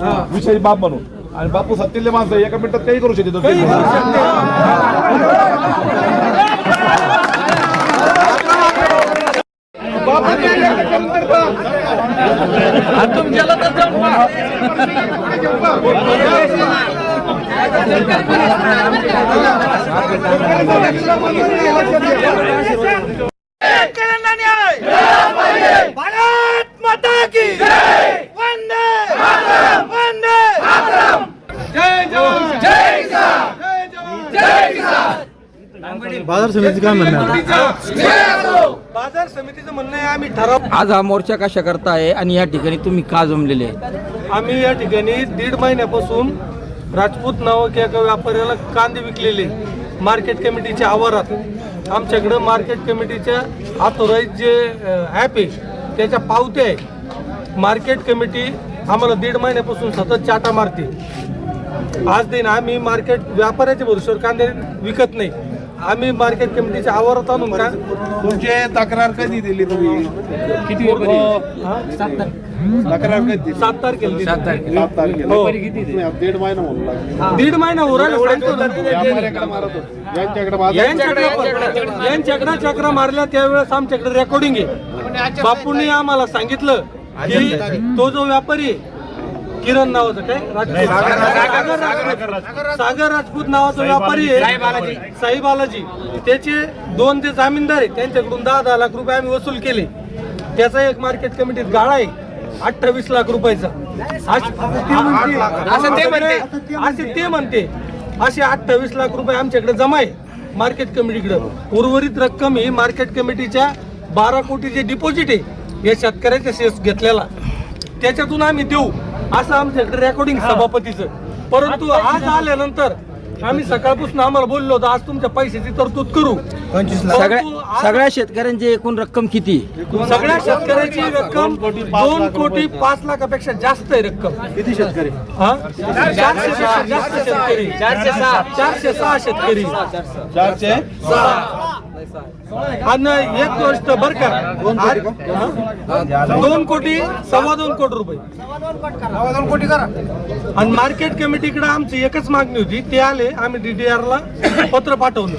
विषयी बाप म्हणून. आणि बापू सत्तेले माणसं एका मिनिटात काही करू शकते तो. शेतकऱ्यांना न्याय. भारत माता की वंदे वंदे जय जवान जय किसान जय जवान जय किसान बाजार समिती काय म्हणणार बाजार समितीचं. म्हणणं आहे आम्ही ठराव आज हा मोर्चा कशा करता आहे आणि या ठिकाणी तुम्ही का जमलेले आहे आम्ही या ठिकाणी दीड महिन्यापासून राजपूत नावाक एका व्यापाऱ्याला कांदे विकलेले मार्केट कमिटीच्या आवारात. आमच्याकडं मार्केट कमिटीच्या ऑथोराईज जे ॲप आहे त्याच्या पावत्या आहे. मार्केट कमिटी आम्हाला दीड महिन्यापासून सतत चाटा मारते. आज दिन आम्ही मार्केट व्यापाऱ्याच्या भरोश्यावर कांदे विकत नाही. आम्ही मार्केट कमिटीच्या आवारात आणून का? तुमची तक्रार कधी दिली तुम्ही? किती हा? तक्रार कधी सात तारखेला. सात तारखेला. हो. तुम्ही दीड महिना म्हणू लागले. दीड महिना होते. यांच्याकडे चक्र मारल्या त्यावेळेस आमच्याकडे रेकॉर्डिंग आहे. बापूंनी आम्हाला सांगितलं की तो जो व्यापारी किरण नावाचा काय? राजपूत सागर राजपूत. सागर राजपूत नावाचा व्यापारी आहे. साई बालाजी. त्याचे दोन जे जामीनदार आहेत. त्यांच्याकडून दहा दहा लाख रुपये आम्ही वसूल केले. त्याचा एक मार्केट कमिटीत गाळा आहे. अठ्ठावीस लाख रुपयाचा. असं ते म्हणते. असे ते म्हणते. असे अठ्ठावीस लाख रुपये आमच्याकडे जमा आहे. मार्केट कमिटीकडे उर्वरित रक्कम ही मार्केट कमिटीच्या बारा कोटी जे डिपॉझिट आहे. या शेतकऱ्याच्या शेअर्स घेतलेला. त्याच्यातून आम्ही देऊ. असं आमच्याकडे रेकॉर्डिंग सभापतीचं. परंतु आज आल्यानंतर आम्ही सकाळपासून आम्हाला बोललो होतो आज तुमच्या पैशाची तरतूद करू. सगळ्या परंतु आज- सगळ्या शेतकऱ्यांची एकूण रक्कम किती? सगळ्या शेतकऱ्याची रक्कम दोन कोटी पाच लाखापेक्षा जास्त आहे रक्कम. किती शेतकरी? हा? चारशे जास्त शेतकरी. चारशे सहा. चारशे सहा शेतकरी. चारशे आणि एक गोष्ट बर का? दोन कोटी सव्वा दोन कोटी रुपये. आणि मार्केट कमिटीकडे आमची एकच मागणी होती ते आले आम्ही डीडीआर ला पत्र पाठवलं.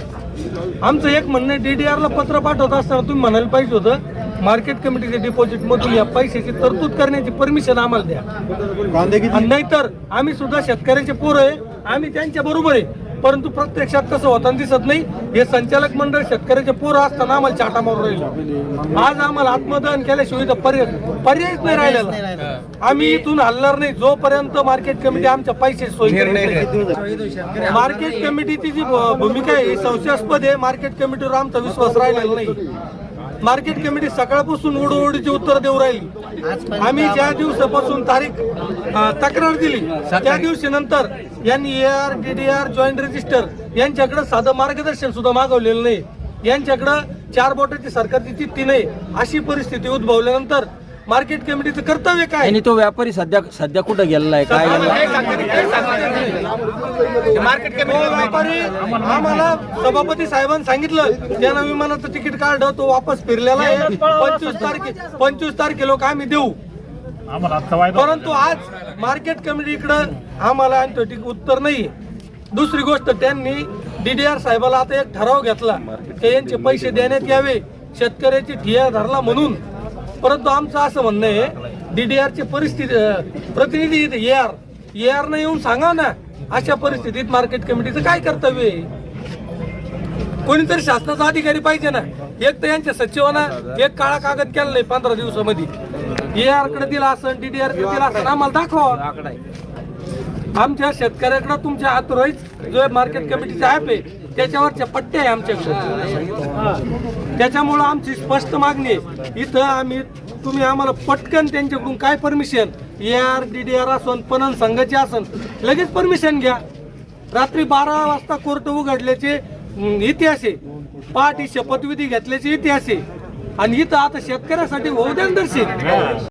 आमचं एक म्हणणं डीडीआर ला पत्र पाठवत असताना तुम्ही म्हणायला पाहिजे होतं मार्केट कमिटीच्या डिपॉझिट मधून या पैशाची तरतूद करण्याची परमिशन आम्हाला द्या. नाहीतर आम्ही सुद्धा शेतकऱ्याचे पोरं आहे आम्ही त्यांच्या बरोबर आहे. परंतु प्रत्यक्षात कसं होताना दिसत नाही हे संचालक मंडळ शेतकऱ्याचे पोरं असताना आम्हाला चाटा मारून राहिले. आज आम्हाला आत्मदान केल्याशिवाय तर पर्याय पर्यायच नाही राहिलेला. आम्ही इथून हलणार नाही. जोपर्यंत मार्केट कमिटी आमच्या पैसे सोयी करत नाही. मार्केट कमिटीची जी भूमिका आहे ही संशयास्पद आहे. मार्केट कमिटीवर आमचा विश्वास राहिलेला नाही. मार्केट कमिटी सकाळपासून उडोडीची उत्तर देऊ राहिली. आम्ही ज्या दिवसापासून तारीख तक्रार दिली त्या दिवशी नंतर यांनी एआर डीडीआर जॉईंट रजिस्टर यांच्याकडे साधं मार्गदर्शन सुद्धा मागवलेलं नाही. यांच्याकडं चार बोटाची सरकारची चिठ्ठी नाही. अशी परिस्थिती उद्भवल्यानंतर मार्केट कमिटीचं कर्तव्य काय? आणि तो व्यापारी सध्या सध्या कुठं गेलेला आहे? काय तो व्यापारी आम्हाला सभापती साहेबांनी सांगितलं त्यानं विमानाचं तिकीट काढलं तो वापस फिरलेला आहे. पंचवीस तारखे पंचवीस तारखे लोक आम्ही देऊ. परंतु आज मार्केट कमिटीकडं आम्हाला अँटोटिक उत्तर नाही दुसरी गोष्ट त्यांनी डीडीआर साहेबाला आता एक ठराव घेतला की यांचे पैसे देण्यात यावे. शेतकऱ्याची ठिया धरला म्हणून. परंतु आमचं असं म्हणणं आहे डीडीआरची परिस्थिती प्रतिनिधी ए आर ए आर येऊन सांगा ना अशा परिस्थितीत मार्केट कमिटीचं काय कर्तव्य आहे? कोणीतरी शासनाचा अधिकारी पाहिजे ना. एक तर यांच्या सचिवांना एक काळा कागद केला नाही पंधरा दिवसामध्ये. ए आरकडे दिला असं डीडीआरकडे दिला असं आम्हाला दाखवा. आमच्या शेतकऱ्याकडे तुमच्या ऑथोराईज जो मार्केट कमिटीचा ऍप आहे त्याच्यावरच्या पट्ट्या आहे आमच्याकडे. त्याच्यामुळं आमची स्पष्ट मागणी आहे. इथं आम्ही तुम्ही आम्हाला पटकन त्यांच्याकडून काय permission A R D D R असन पणन संघाचे असन लगेच परमिशन घ्या. रात्री बारा वाजता कोर्ट उघडल्याचे इतिहास आहे. पहाटे शपथविधी घेतल्याचे इतिहास आहे. आणि इथं आता शेतकऱ्यासाठी होऊ द्या ना दर्शन.